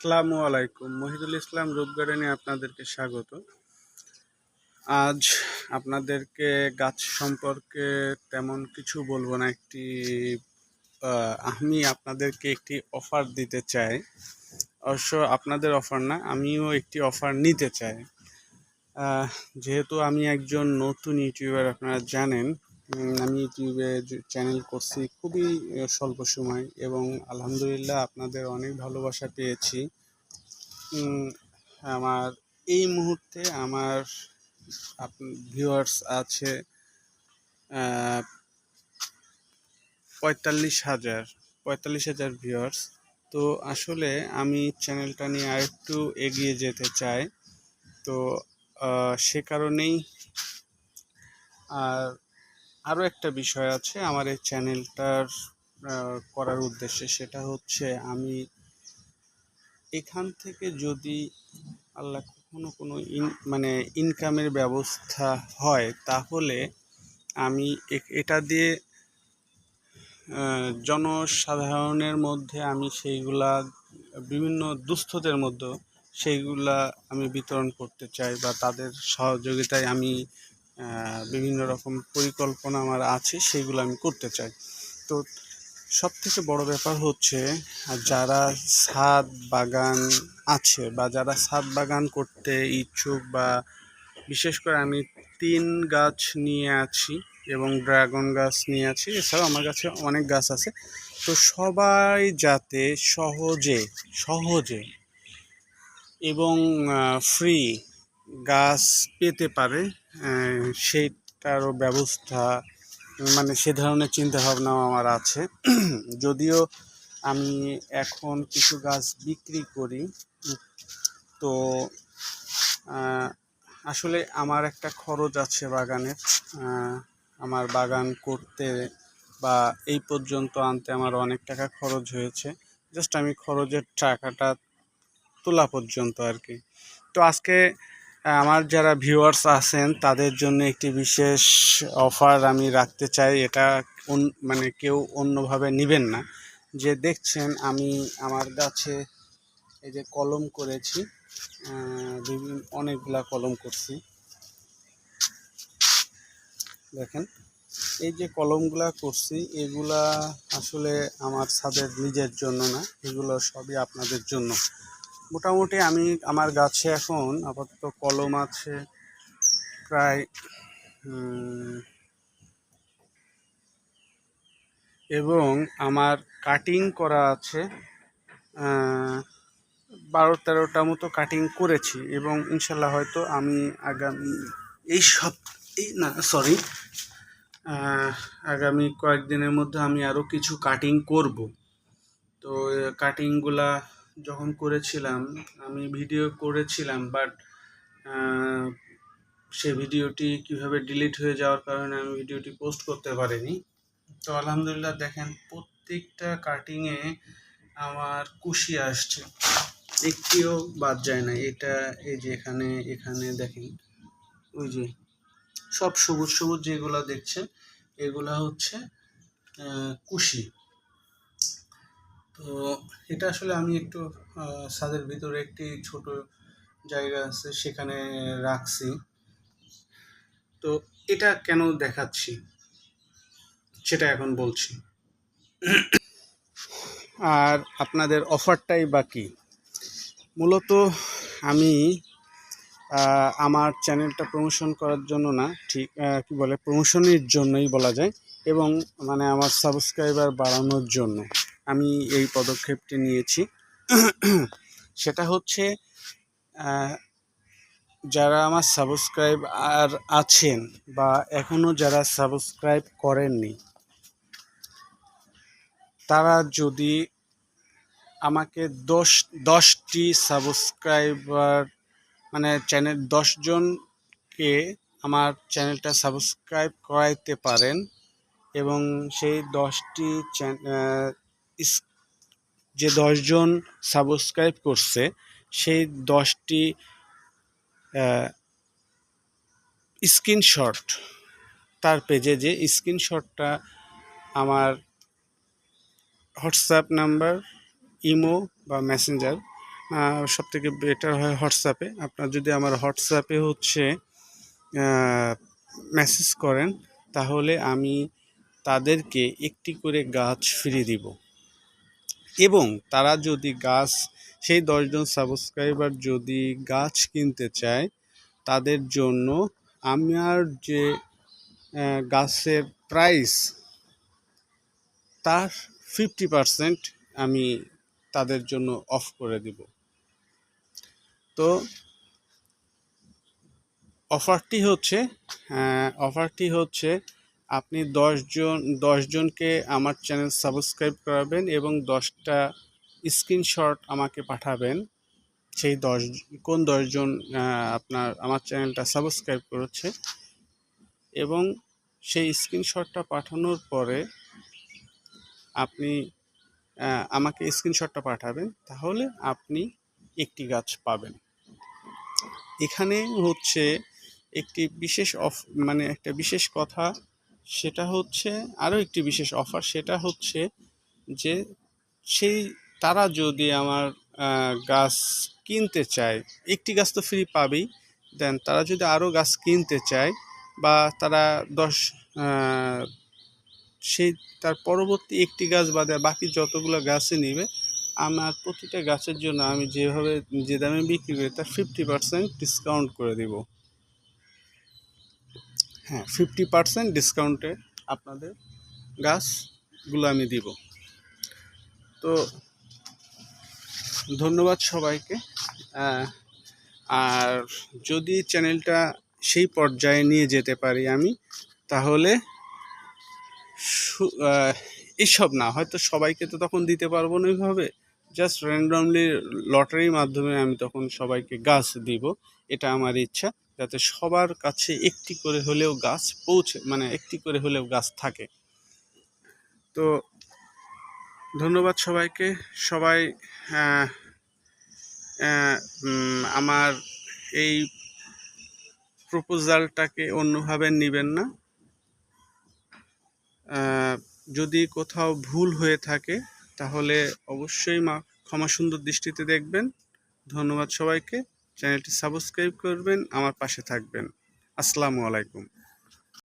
আসসালামু আলাইকুম। মহিদুল ইসলাম রূপ গার্ডেনে আপনাদেরকে স্বাগত। আজ আপনাদেরকে গাছ সম্পর্কে তেমন কিছু বলব না। একটি আমি আপনাদেরকে একটি অফার দিতে চাই। অবশ্য আপনাদের অফার না, আমিও একটি অফার নিতে চাই। যেহেতু আমি একজন নতুন ইউটিউবার, আপনারা জানেন আমি ইউটিউবে চ্যানেল করছি খুবই স্বল্প সময় এবং আলহামদুলিল্লাহ আপনাদের অনেক ভালোবাসা পেয়েছি। আমার এই মুহূর্তে আমার ভিউয়ার্স আছে পঁয়তাল্লিশ হাজার পঁয়তাল্লিশ হাজার ভিউয়ার্স তো আসলে আমি চ্যানেলটা নিয়ে আরেকটু এগিয়ে যেতে চাই। তো সে কারণেই আর আরও একটা বিষয় আছে আমার এই চ্যানেলটার করার উদ্দেশ্যে, সেটা হচ্ছে আমি এখান থেকে যদি আল্লাহ কখনো কোনো ইন মানে ইনকামের ব্যবস্থা হয়, তাহলে আমি এটা দিয়ে জনসাধারণের মধ্যে আমি সেইগুলা, বিভিন্ন দুস্থদের মধ্যে সেইগুলা আমি বিতরণ করতে চাই বা তাদের সহযোগিতায় আমি বিভিন্ন রকম পরিকল্পনা আমার আছে, সেগুলো আমি করতে চাই। তো সব থেকে বড় ব্যাপার হচ্ছে, যারা ছাদ বাগান আছে বা যারা ছাদ বাগান করতে ইচ্ছুক বা বিশেষ করে আমি তিন গাছ নিয়ে আছি এবং ড্রাগন গাছ নিয়ে আছি, এছাড়াও আমার কাছে অনেক গাছ আছে। তো সবাই যাতে সহজে সহজে এবং ফ্রি গাছ পেতে পারে সেইটারও ব্যবস্থা মানে সে ধরনের চিন্তা ভাবনাও আমার আছে। যদিও আমি এখন কিছু গাছ বিক্রি করি, তো আসলে আমার একটা খরচ আছে বাগানের আমার বাগান করতে বা এই পর্যন্ত আনতে আমার অনেক টাকা খরচ হয়েছে। জাস্ট আমি খরচের টাকাটা তোলা পর্যন্ত আর কি। তো আজকে আমার যারা ভিউয়ার্স আছেন, তাদের জন্য একটি বিশেষ অফার আমি রাখতে চাই। এটা মানে কেউ অন্যভাবে নেবেন না। যে দেখছেন, আমি আমার গাছে এই যে কলম করেছি বিভিন্ন, অনেকগুলা কলম করছি। দেখেন, এই যে কলমগুলা করছি, এগুলা আসলে আমার ছাদের নিজের জন্য না, এগুলো সবই আপনাদের জন্য। মোটামুটি আমি, আমার গাছে এখন আপাতত কলম আছে প্রায় এবং আমার কাটিং করা আছে বারো তেরোটা মতো কাটিং করেছি এবং ইনশাল্লাহ হয়তো আমি আগামী এই সপ, এই না সরি আগামী কয়েকদিনের মধ্যে আমি আরও কিছু কাটিং করব। তো কাটিংগুলা যখন করেছিলাম, আমি ভিডিও করেছিলাম বাট সে ভিডিওটি কীভাবে ডিলিট হয়ে যাওয়ার কারণে আমি ভিডিওটি পোস্ট করতে পারিনি। তো আলহামদুলিল্লাহ দেখেন, প্রত্যেকটা কাটিংয়ে আমার কুশি আসছে। একটিও বাদ যায় না। এটা এই যে এখানে এখানে দেখেন, ওই যে সব সবুজ সবুজ যেগুলো দেখছেন, এগুলা হচ্ছে কুশি। তো এটা আসলে আমি একটু ছাদের ভিতরে একটি ছোট জায়গা আছে সেখানে রাখছি। তো এটা কেন দেখাচ্ছি? সেটা এখন বলছি। আর আপনাদের অফারটাই বাকি মূলত আমি আমার চ্যানেলটা প্রমোশন করার জন্য না, ঠিক কি বলে, প্রমোশনের জন্যই বলা যায়, এবং মানে আমার সাবস্ক্রাইবার বাড়ানোর জন্য। আমি এই পদক্ষেপটি নিয়েছি। সেটা হচ্ছে যারা আমার সাবস্ক্রাইব আর আছেন বা এখনও যারা সাবস্ক্রাইব করেননি, তারা যদি আমাকে দশ, দশটি সাবস্ক্রাইবার মানে চ্যানেল দশজনকে আমার চ্যানেলটা সাবস্ক্রাইব করাইতে পারেন এবং সেই দশটি যে দশজন সাবস্ক্রাইব করছে, সেই দশটি স্ক্রিনশট তার পেজে যে স্ক্রিনশটটা আমার হোয়াটসঅ্যাপ নাম্বার ইমো বা মেসেঞ্জার সব থেকে বেটার হয় হোয়াটসঅ্যাপে আপনার যদি আমার হোয়াটসঅ্যাপে হচ্ছে মেসেজ করেন, তাহলে আমি তাদেরকে একটি করে গাছ ফিরিয়ে দিব। এবং তারা যদি গাছ, সেই দশজন সাবস্ক্রাইবার যদি গাছ কিনতে চায়, তাদের জন্য আমার যে গাছের প্রাইস তার ফিফটি পারসেন্ট আমি তাদের জন্য অফ করে দিব। তো অফারটি হচ্ছে অফারটি হচ্ছে আপনি দশজন দশজনকে আমার চ্যানেল সাবস্ক্রাইব করাবেন এবং দশটা স্ক্রিনশট আমাকে পাঠাবেন। সেই দশ, কোন দশজন আপনার, আমার চ্যানেলটা সাবস্ক্রাইব করেছে। এবং সেই স্ক্রিনশটটা পাঠানোর পরে আপনি আমাকে স্ক্রিনশটটা পাঠাবেন, তাহলে আপনি একটি গাছ পাবেন। এখানে হচ্ছে একটি বিশেষ অফ মানে একটা বিশেষ কথা সেটা হচ্ছে আরও একটি বিশেষ অফার সেটা হচ্ছে যে সেই তারা যদি আমার গাছ কিনতে চায়, একটি গাছ তো ফ্রি পাবেই দেন তারা যদি আরও গাছ কিনতে চায় বা তারা দশ সেই তার পরবর্তী একটি গাছ বাদে বাকি যতগুলো গাছই নিবে, আমার প্রতিটা গাছের জন্য আমি যেভাবে, যে দামে বিক্রি করি, তার ফিফটি পার্সেন্ট ডিসকাউন্ট করে দিব। হ্যাঁ ফিফটি পার্সেন্ট ডিসকাউন্টে আপনাদের গাছগুলো আমি দিব। তো ধন্যবাদ সবাইকে। আর যদি চ্যানেলটা সেই পর্যায়ে নিয়ে যেতে পারি আমি, তাহলে এসব না, হয়তো সবাইকে তো তখন দিতে পারব না ওইভাবে। জাস্ট র্যান্ডমলি লটারির মাধ্যমে আমি তখন সবাইকে গাছ দিব, এটা আমার ইচ্ছা। যাতে সবার কাছে একটি করে হলেও গাছ পৌঁছে মানে একটি করে হলেও গাছ থাকে। তো ধন্যবাদ সবাইকে। সবাই আমার এই প্রপোজালটাকে অন্যভাবে নেবেন না। যদি কোথাও ভুল হয়ে থাকে, তাহলে অবশ্যই মা ক্ষমা সুন্দর দৃষ্টিতে দেখবেন। ধন্যবাদ সবাইকে। চ্যানেলটি সাবস্ক্রাইব করবেন আমার পাশে থাকবেন। আসসালামু আলাইকুম।